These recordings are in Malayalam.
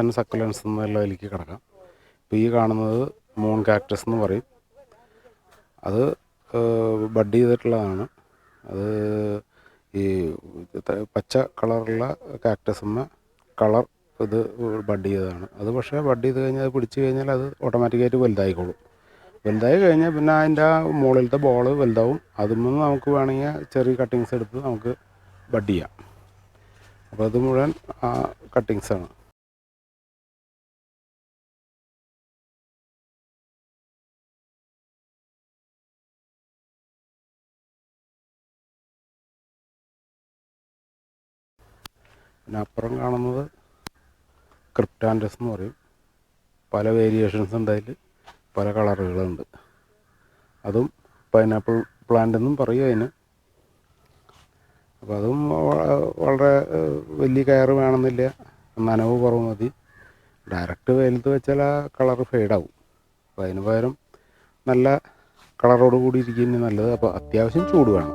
ആൻഡ് സക്കുലൻസ് എന്നുള്ളതിലേക്ക് കിടക്കാം. ഇപ്പോൾ ഈ കാണുന്നത് മൂൺ കാക്ടസ് എന്ന് പറയും. അത് ബഡ് ചെയ്തിട്ടുള്ളതാണ്. അത് ഈ പച്ച കളറുള്ള കാക്ടസുമ്മ കളർ ഇത് ബഡ് ചെയ്തതാണ്. അത് പക്ഷേ ബഡ് ചെയ്ത് കഴിഞ്ഞാൽ അത് പിടിച്ച് കഴിഞ്ഞാൽ അത് ഓട്ടോമാറ്റിക്കായിട്ട് വലുതായിക്കോളും. വലുതായി കഴിഞ്ഞാൽ പിന്നെ അതിന്റെ ആ മുകളിലത്തെ ബോൾ വലുതാവും. അതിൽ നിന്ന് നമുക്ക് വേണമെങ്കിൽ ചെറിയ കട്ടിങ്സ് എടുത്ത് നമുക്ക് ബഡ് ചെയ്യാം. അപ്പോൾ അത് മുഴുവൻ കട്ടിങ്സാണ് പിന്നെ അപ്പുറം കാണുന്നത് ക്രിപ്റ്റാൻഡസ് എന്ന് പറയും. പല വേരിയേഷൻസ് ഉണ്ട് അതിൽ പല കളറുകളുണ്ട്. അതും പൈനാപ്പിൾ പ്ലാന്റ് എന്നും പറയും അതിന്. അപ്പോൾ അതും വളരെ വലിയ കയറ് വേണമെന്നില്ല. നനവ് കുറവ് മതി. ഡയറക്റ്റ് വെയിലത്ത് വെച്ചാൽ ആ കളർ ഫെയ്ഡാവും അപ്പോൾ അതിന് പകരം നല്ല കളറോട് കൂടി ഇരിക്കുന്നത് നല്ലത്. അപ്പോൾ അത്യാവശ്യം ചൂട് വേണം.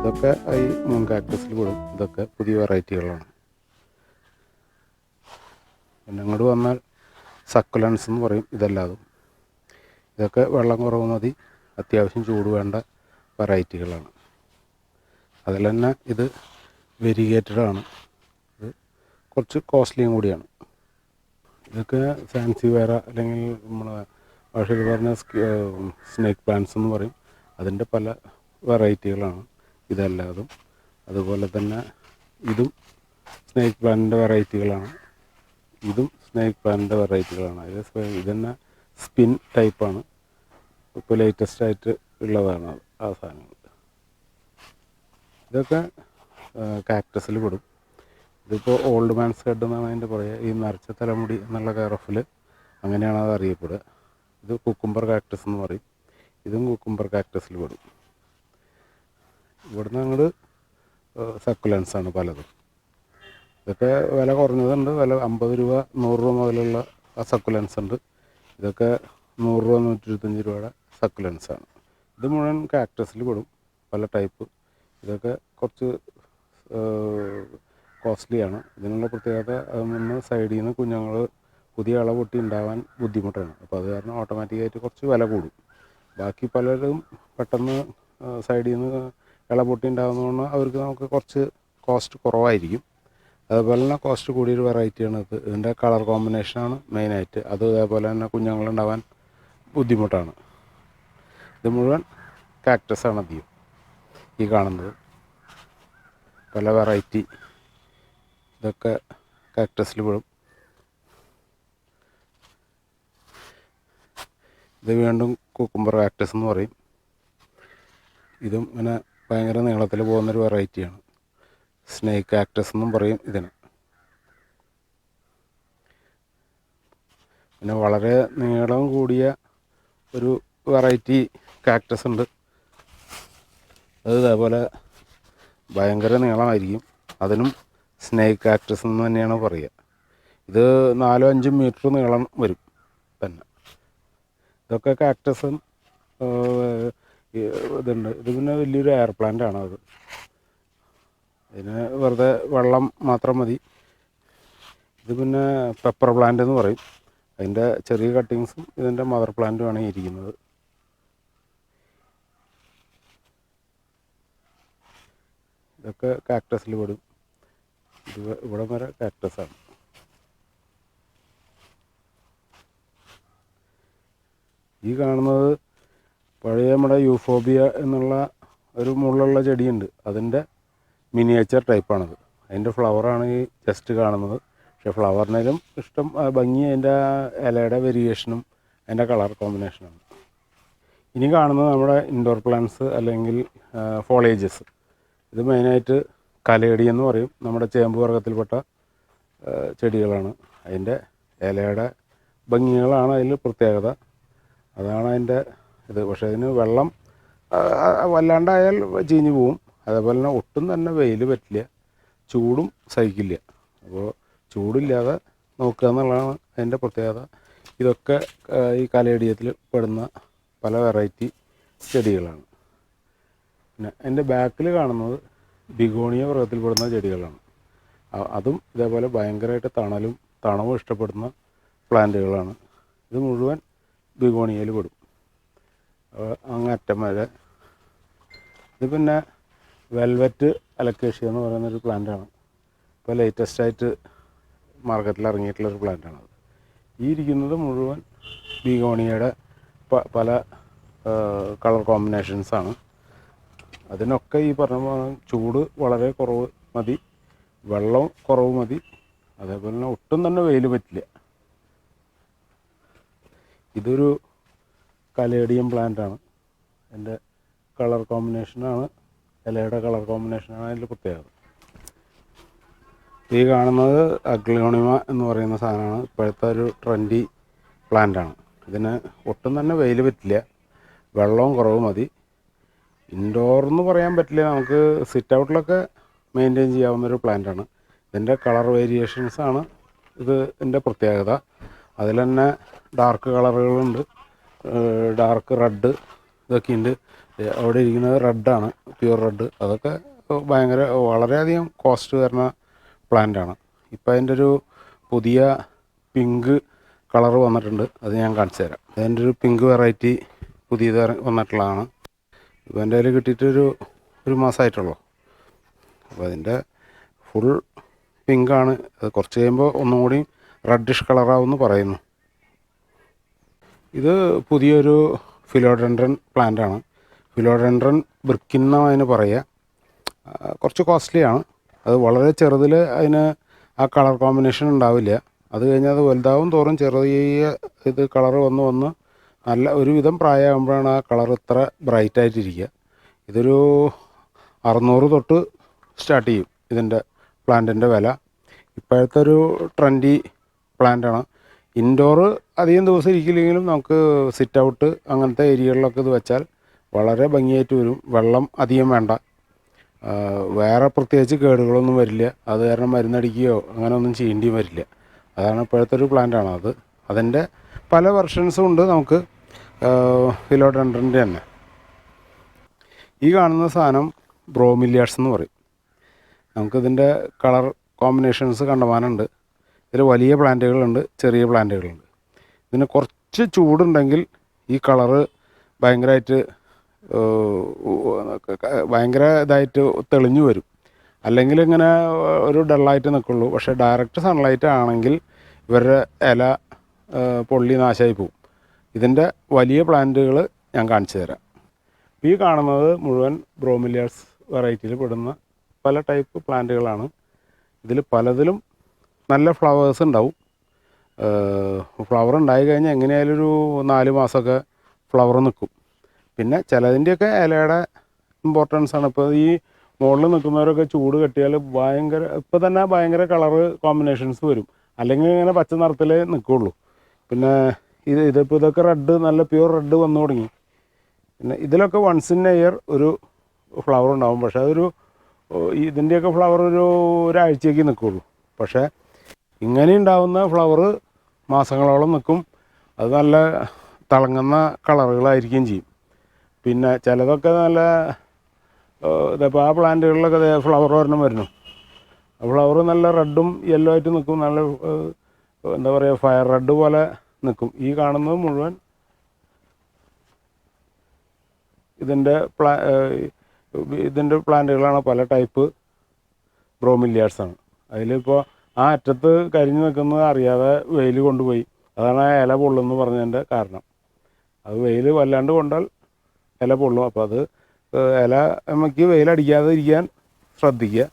ഇതൊക്കെ ഈ മൂൺ കാക്ടസിൽ വിടും ഇതൊക്കെ പുതിയ വെറൈറ്റികളാണ് പിന്നെ അങ്ങോട്ട് വന്നാൽ സക്കുലൻസ് എന്ന് പറയും. ഇതല്ലാതും. ഇതൊക്കെ വെള്ളം കുറവ് മതി. അത്യാവശ്യം ചൂട് വേണ്ട വെറൈറ്റികളാണ് അതിൽ തന്നെ ഇത് വെരിഗേറ്റഡ് ആണ്. ഇത് കുറച്ച് കോസ്റ്റ്ലിയും കൂടിയാണ്. ഇതൊക്കെ ഫാൻസി വേറെ അല്ലെങ്കിൽ നമ്മളെ ഭാഷയിൽ പറഞ്ഞ സ്നേക്ക് പ്ലാന്റ്സ് എന്ന് പറയും. അതിന്റെ പല വെറൈറ്റികളാണ് ഇതല്ലാതും. അതുപോലെ തന്നെ ഇതും സ്നേക്ക് പ്ലാന്റിന്റെ വെറൈറ്റികളാണ് ഇതും സ്നേക്ക് പ്ലാന്റിന്റെ വെറൈറ്റികളാണ് സ്പ- ഇതന്നെ സ്പിൻ ടൈപ്പാണ് ഇപ്പോൾ ലേറ്റസ്റ്റ് ആയിട്ട് ഉള്ളതാണ് ആ സാധനങ്ങൾ ഇതൊക്കെ കാക്ടസിൽ കൊടുക്കും ഇതിപ്പോൾ ഓൾഡ് മാൻസ് ഹെഡ് എന്നാണ് അതിന്റെ പറയുക ഈ നരച്ച തലമുടി എന്നുള്ള കയറഫിൽ അങ്ങനെയാണ് അത് അറിയപ്പെടുക. ഇത് കുക്കുംബർ കാക്ടസ് എന്ന് പറയും. ഇതും കുക്കുംബർ കാക്ടസിൽ പെടും. ഇവിടുന്ന് അങ്ങോട്ട് സക്കുലൻസ് ആണ് പലതും. ഇതൊക്കെ വില കുറഞ്ഞതുണ്ട്. വില അമ്പത് രൂപ നൂറ് രൂപ മുതലുള്ള ആ സക്കുലൻസ് ഉണ്ട്. ഇതൊക്കെ നൂറ് രൂപ നൂറ്റി ഇരുപത്തഞ്ച് രൂപയുടെ സക്കുലൻസ് ആണ്. ഇത് മുഴുവൻ കാക്ടസിൽ പെടും പല ടൈപ്പ് ഇതൊക്കെ കുറച്ച് കോസ്റ്റ്ലിയാണ് ഇതിനുള്ള പ്രത്യേകത നിന്ന് സൈഡിൽ നിന്ന് കുഞ്ഞുങ്ങൾ പുതിയ ഇള പൊട്ടി ഉണ്ടാവാൻ ബുദ്ധിമുട്ടാണ്. അപ്പോൾ അത് കാരണം ഓട്ടോമാറ്റിക്കായിട്ട് കുറച്ച് വില കൂടും. ബാക്കി പലരും പെട്ടെന്ന് സൈഡിൽ നിന്ന് ഇള പൊട്ടി ഉണ്ടാകുന്നതുകൊണ്ട് അവർക്ക് നമുക്ക് കുറച്ച് കോസ്റ്റ് കുറവായിരിക്കും. അതുപോലെ തന്നെ കോസ്റ്റ് കൂടിയൊരു വെറൈറ്റിയാണ് ഇത്. ഇതിന്റെ കളർ കോമ്പിനേഷനാണ് മെയിനായിട്ട് അത് അതേപോലെ തന്നെ കുഞ്ഞുങ്ങളുണ്ടാവാൻ ബുദ്ധിമുട്ടാണ്. ഇത് മുഴുവൻ കാക്ടസാണ് അധികം ഈ കാണുന്നത്. പല വെറൈറ്റി ഇതൊക്കെ കാക്ടസിൽ പെടും. ഇത് വീണ്ടും കുക്കുംബർ കാക്ടസ് എന്ന് പറയും. ഇതും ഇങ്ങനെ ഭയങ്കര നീളത്തിൽ പോകുന്നൊരു വെറൈറ്റിയാണ് സ്നേക്ക് ആക്ടസ് എന്നും പറയും ഇതിന്. പിന്നെ വളരെ നീളം കൂടിയ ഒരു വെറൈറ്റി കാക്ടസ് ഉണ്ട്. അത് ഇതേപോലെ ഭയങ്കര നീളമായിരിക്കും. അതിനും സ്നേക്ക് ആക്ടസ് എന്ന് തന്നെയാണ് പറയുക. ഇത് നാലോ അഞ്ചും മീറ്റർ നീളം വരും തന്നെ. ഇതൊക്കെ കാക്ടസും ഇതുണ്ട്. ഇത് പിന്നെ വലിയൊരു എയർ പ്ലാന്റ് ആണ് അത്. ഇതിന് വെറുതെ വെള്ളം മാത്രം മതി. ഇത് പിന്നെ പെപ്പർ പ്ലാന്റ് എന്ന് പറയും. അതിന്റെ ചെറിയ കട്ടിങ്സും ഇതിന്റെ മദർ പ്ലാന്റുമാണ് ഇരിക്കുന്നത്. ഇതൊക്കെ കാക്ടസിൽ പെടും. ഇത് ഇവിടെ വരെ കാക്ടസാണ് ഈ കാണുന്നത് പഴയ നമ്മുടെ യൂഫോബിയ എന്നുള്ള ഒരു മുള്ളുള്ള ചെടിയുണ്ട്. അതിന്റെ മിനിയേച്ചർ ടൈപ്പാണത് അതിന്റെ ഫ്ലവറാണ് ഈ ജസ്റ്റ് കാണുന്നത്. പക്ഷേ ഫ്ലവറിനേലും ഇഷ്ടം ഭംഗി അതിന്റെ ഇലയുടെ വേരിയേഷനും അതിന്റെ കളർ കോമ്പിനേഷനാണ് ഇനി കാണുന്നത് നമ്മുടെ ഇൻഡോർ പ്ലാന്റ്സ് അല്ലെങ്കിൽ ഫോളേജസ് ഇത് മെയിനായിട്ട് കലയടി എന്ന് പറയും. നമ്മുടെ ചേമ്പ് വർഗത്തിൽപ്പെട്ട ചെടികളാണ്. അതിന്റെ ഇലയുടെ ഭംഗികളാണ് അതിൽ പ്രത്യേകത. അതാണ് അതിന്റെ ഇത് പക്ഷേ ഇതിന് വെള്ളം വല്ലാണ്ടായാൽ ചീഞ്ഞ് പോവും. അതേപോലെ തന്നെ ഒട്ടും തന്നെ വെയിൽ പറ്റില്ല. ചൂടും സഹിക്കില്ല. അപ്പോൾ ചൂടില്ലാതെ നോക്കുക എന്നുള്ളതാണ് അതിന്റെ പ്രത്യേകത. ഇതൊക്കെ ഈ കലയടിയത്തിൽ പെടുന്ന പല വെറൈറ്റി ചെടികളാണ്. പിന്നെ എന്റെ ബാക്കിൽ കാണുന്നത് ബിഗോണിയ വർഗത്തിൽപ്പെടുന്ന ചെടികളാണ്. അതും ഇതേപോലെ ഭയങ്കരമായിട്ട് തണലും തണവും ഇഷ്ടപ്പെടുന്ന പ്ലാന്റുകളാണ്. ഇത് മുഴുവൻ ബിഗോണിയയിൽ പെടും. അങ്ങറ്റം വരെ. ഇത് പിന്നെ വെൽവെറ്റ് അലക്കേഷ്യ എന്ന് പറയുന്നൊരു പ്ലാന്റാണ് ഇപ്പോൾ ലേറ്റസ്റ്റ് ആയിട്ട് മാർക്കറ്റിൽ ഇറങ്ങിയിട്ടുള്ളൊരു പ്ലാന്റാണത് ഈ ഇരിക്കുന്നത് മുഴുവൻ ബീഗോണിയയുടെ പല കളർ കോമ്പിനേഷൻസാണ് അതിനൊക്കെ ഈ പറഞ്ഞ ചൂട് വളരെ കുറവ് മതി വെള്ളം കുറവ് മതി അതേപോലെ തന്നെ ഒട്ടും തന്നെ വെയിൽ പറ്റില്ല. ഇതൊരു കലേഡിയം പ്ലാന്റാണ് എന്റെ കളർ കോമ്പിനേഷനാണ് ഇലയുടെ കളർ കോമ്പിനേഷനാണ് അതിന്റെ പ്രത്യേകത. ഈ കാണുന്നത് അഗ്ലോണിമ എന്ന് പറയുന്ന സാധനമാണ്. ഇപ്പോഴത്തെ ഒരു ട്രെൻഡി പ്ലാന്റാണ് ഇതിന് ഒട്ടും തന്നെ വെയിൽ പറ്റില്ല. വെള്ളവും കുറവ് മതി. ഇൻഡോർ എന്ന് പറയാൻ പറ്റില്ല. നമുക്ക് സിറ്റ് ഔട്ടിലൊക്കെ മെയിന്റെയിൻ ചെയ്യാവുന്ന ഒരു പ്ലാന്റാണ് ഇതിന്റെ കളർ വേരിയേഷൻസാണ് ഇത് ഇതിന്റെ പ്രത്യേകത. അതിൽ തന്നെ ഡാർക്ക് കളറുകളുണ്ട് ഡാർക്ക് റെഡ് ഇതൊക്കെ ഉണ്ട് അവിടെ ഇരിക്കുന്നത് റെഡാണ് പ്യുവർ റെഡ് അതൊക്കെ ഭയങ്കര വളരെയധികം കോസ്റ്റ് വരുന്ന പ്ലാന്റാണ് ഇപ്പം അതിന്റെ ഒരു പുതിയ പിങ്ക് കളർ വന്നിട്ടുണ്ട് അത് ഞാൻ കാണിച്ചു തരാം. അതിന്റെ ഒരു പിങ്ക് വെറൈറ്റി പുതിയത് വന്നിട്ടുള്ളതാണ്. ഇപ്പം എന്റെ കയ്യിൽ കിട്ടിയിട്ടൊരു ഒരു മാസമായിട്ടുള്ളൂ അപ്പോൾ അതിന്റെ ഫുൾ പിങ്കാണ് അത് കുറച്ച് കഴിയുമ്പോൾ ഒന്നും കൂടി റെഡിഷ് കളറാവും എന്ന് പറയുന്നു. ഇത് പുതിയൊരു ഫിലോഡൻഡ്രൻ പ്ലാന്റ് ആണ് ഫിലോഡൻഡ്രൻ അതിന് പറയുക കുറച്ച് കോസ്റ്റ്ലിയാണ് അത് വളരെ ചെറുതിൽ അതിന് ആ കളർ കോമ്പിനേഷൻ ഉണ്ടാവില്ല. അത് കഴിഞ്ഞാൽ അത് വലുതാവും തോറും ചെറിയ ഇത് കളർ വന്ന് വന്ന് നല്ല ഒരുവിധം പ്രായമാകുമ്പോഴാണ് ആ കളർ ഇത്ര ബ്രൈറ്റായിട്ടിരിക്കുക ഇതൊരു അറുന്നൂറ് തൊട്ട് സ്റ്റാർട്ട് ചെയ്യും ഇതിന്റെ പ്ലാന്റിന്റെ വില. ഇപ്പോഴത്തെ ഒരു ട്രെൻഡി പ്ലാന്റാണ്. ഇൻഡോർ അധികം ദിവസം ഇരിക്കില്ലെങ്കിലും നമുക്ക് സിറ്റ് ഔട്ട് അങ്ങനത്തെ ഏരിയകളിലൊക്കെ ഇത് വെച്ചാൽ വളരെ ഭംഗിയായിട്ട് വരും. വെള്ളം അധികം വേണ്ട. വേറെ പ്രത്യേകിച്ച് കേടുകളൊന്നും വരില്ല. അത് കാരണം മരുന്നടിക്കുകയോ അങ്ങനെ ഒന്നും ചെയ്യേണ്ടിയും വരില്ല. അതാണ് ഇപ്പോഴത്തെ ഒരു പ്ലാന്റാണ് അത്. അതിന്റെ പല വെർഷൻസും ഉണ്ട് നമുക്ക് ഫിലോഡൻഡ്രന്റെ തന്നെ. ഈ കാണുന്ന സാധനം ബ്രോമില്യാർഡ്സ് എന്ന് പറയും. നമുക്കിതിന്റെ കളർ കോമ്പിനേഷൻസ് കണ്ടമാനമുണ്ട് ഇതിൽ വലിയ പ്ലാന്റുകളുണ്ട് ചെറിയ പ്ലാന്റുകളുണ്ട്. ഇതിന് കുറച്ച് ചൂടുണ്ടെങ്കിൽ ഈ കളറ് ഭയങ്കരമായിട്ട് ഭയങ്കര ഇതായിട്ട് തെളിഞ്ഞു വരും. അല്ലെങ്കിൽ ഇങ്ങനെ ഒരു ഡള്ളായിട്ട് നിൽക്കുള്ളൂ പക്ഷേ ഡയറക്റ്റ് സൺലൈറ്റ് ആണെങ്കിൽ ഇവരുടെ ഇല പൊള്ളി നാശമായി പോവും ഇതിന്റെ വലിയ പ്ലാന്റുകൾ ഞാൻ കാണിച്ചു തരാം. ഈ കാണുന്നത് മുഴുവൻ ബ്രോമിലിയേഴ്സ് വെറൈറ്റിയിൽ പെടുന്ന പല ടൈപ്പ് പ്ലാന്റുകളാണ്. ഇതിൽ പലതിലും നല്ല ഫ്ലവേഴ്സ് ഉണ്ടാവും. ഫ്ലവർ ഉണ്ടായി കഴിഞ്ഞാൽ എങ്ങനെയായാലും ഒരു നാല് മാസമൊക്കെ ഫ്ലവർ നിൽക്കും പിന്നെ ചിലതിന്റെയൊക്കെ ഇലയുടെ ഇമ്പോർട്ടൻസ് ആണ്. ഇപ്പോൾ ഈ മുകളിൽ നിൽക്കുന്നവരൊക്കെ ചൂട് കെട്ടിയാൽ ഭയങ്കര ഇപ്പോൾ തന്നെ ഭയങ്കര കളറ് കോമ്പിനേഷൻസ് വരും. അല്ലെങ്കിൽ ഇങ്ങനെ പച്ച നിറത്തിലേ നിൽക്കുള്ളൂ. പിന്നെ ഇത് ഇതിപ്പോൾ ഇതൊക്കെ റെഡ് നല്ല പ്യൂർ റെഡ് വന്നു തുടങ്ങി. പിന്നെ ഇതിലൊക്കെ വൺസ് ഇൻ എ ഇയർ ഒരു ഫ്ലവർ ഉണ്ടാവും. പക്ഷേ അതൊരു ഇതിന്റെയൊക്കെ ഫ്ലവർ ഒരു ഒരാഴ്ചയ്ക്ക് നിൽക്കുള്ളൂ. പക്ഷേ ഇങ്ങനെ ഉണ്ടാവുന്ന ഫ്ലവർ മാസങ്ങളോളം നിൽക്കും അത് നല്ല തിളങ്ങുന്ന കളറുകളായിരിക്കുകയും ചെയ്യും. പിന്നെ ചിലതൊക്കെ നല്ല ഇതിപ്പോൾ ആ പ്ലാന്റുകളിലൊക്കെ ഫ്ലവർ ഒരെണ്ണം വരുന്നു. ഫ്ലവർ നല്ല റെഡും യെല്ലോ ആയിട്ട് നിൽക്കും നല്ല എന്താ പറയുക ഫയർ റെഡ് പോലെ നിൽക്കും ഈ കാണുന്നത് മുഴുവൻ ഇതിന്റെ പ്ലാ ഇതിന്റെ പ്ലാന്റുകളാണ് പല ടൈപ്പ് ബ്രോമില്യാർഡ്സ് ആണ്. അതിലിപ്പോൾ ആ അറ്റത്ത് കരിഞ്ഞു നിൽക്കുന്നത് അറിയാതെ വെയിൽ കൊണ്ടുപോയി. അതാണ് ആ ഇല പൊള്ളുന്നു പറഞ്ഞതിന്റെ കാരണം. അത് വെയിൽ വല്ലാണ്ട് കൊണ്ടാൽ ഇല പൊള്ളും. അപ്പോൾ അത് ഇല നമുക്ക് വെയിലടിക്കാതെ ഇരിക്കാൻ ശ്രദ്ധിക്കുക.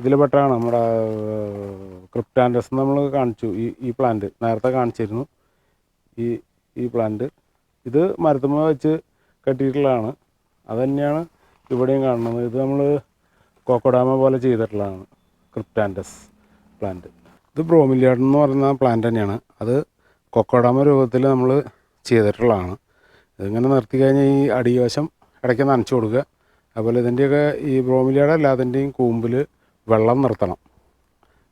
ഇതിൽ പെട്ടാണ് നമ്മുടെ ക്രിപ്റ്റാൻഡസ് നമ്മൾ കാണിച്ചു. ഈ ഈ പ്ലാന്റ് നേരത്തെ കാണിച്ചിരുന്നു. ഈ ഈ പ്ലാന്റ് ഇത് മരത്തുമ്മ വെച്ച് കെട്ടിയിട്ടുള്ളതാണ്. അത് തന്നെയാണ് ഇവിടെയും കാണുന്നത്. ഇത് നമ്മൾ കോക്കോഡാമ പോലെ ചെയ്തിട്ടുള്ളതാണ് ക്രിപ്റ്റാൻഡസ്. പ്ലാന്റ് ഇത് ബ്രോമിലിയാഡ് എന്ന് പറയുന്ന പ്ലാന്റ് തന്നെയാണ്. അത് കൊക്കോഡാമ രൂപത്തിൽ നമ്മൾ ചെയ്തിട്ടുള്ളതാണ്. ഇതിങ്ങനെ നിർത്തി കഴിഞ്ഞാൽ ഈ അടിവശം ഇടയ്ക്ക് നനച്ചു കൊടുക്കുക. അതുപോലെ ഇതിന്റെയൊക്കെ ഈ ബ്രോമിലിയാഡ് എല്ലാത്തിന്റെയും കൂമ്പിൽ വെള്ളം നിർത്തണം.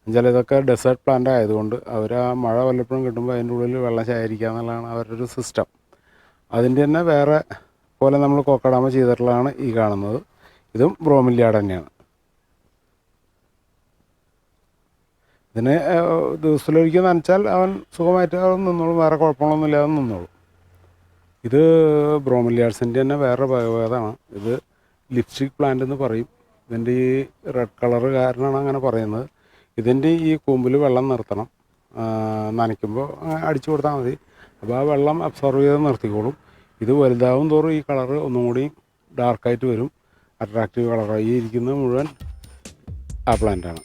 എന്നുവെച്ചാൽ ഇതൊക്കെ ഡെസേർട്ട് പ്ലാന്റ് ആയതുകൊണ്ട് അവർ ആ മഴ വല്ലപ്പോഴും കിട്ടുമ്പോൾ അതിന്റെ ഉള്ളിൽ വെള്ളം ശേഖരിക്കുക എന്നുള്ളതാണ് അവരുടെ ഒരു സിസ്റ്റം അതിന്റെ തന്നെ വേറെ പോലെ നമ്മൾ കൊക്കടാമ ചെയ്തിട്ടുള്ളതാണ് ഈ കാണുന്നത്. ഇതും ബ്രോമിലിയാഡ് തന്നെയാണ്. ഇതിന് ദിവസത്തിലൊരിക്കൽ നനച്ചാൽ അവൻ സുഖമായിട്ട് അവൻ നിന്നോളും വേറെ കുഴപ്പങ്ങളൊന്നും ഇല്ലാതെ നിന്നോളും. ഇത് ബ്രോമിലിയാഡ്സിന്റെ തന്നെ വേറെ ഭേദമാണ് ഇത് ലിപ്സ്റ്റിക് പ്ലാന്റ് എന്ന് പറയും. ഇതിന്റെ ഈ റെഡ് കളർ കാരണമാണ് അങ്ങനെ പറയുന്നത്. ഇതിന്റെ ഈ കൂമ്പിൽ വെള്ളം നിർത്തണം. നനയ്ക്കുമ്പോൾ അടിച്ചു കൊടുത്താൽ മതി. അപ്പോൾ ആ വെള്ളം അബ്സോർവ് ചെയ്ത് നിർത്തിക്കോളും. ഇത് വലുതാവും തോറും ഈ കളറ് ഒന്നും കൂടി ഡാർക്കായിട്ട് വരും. അട്രാക്റ്റീവ് കളറായി ഇരിക്കുന്നത് മുഴുവൻ ആ പ്ലാന്റാണ്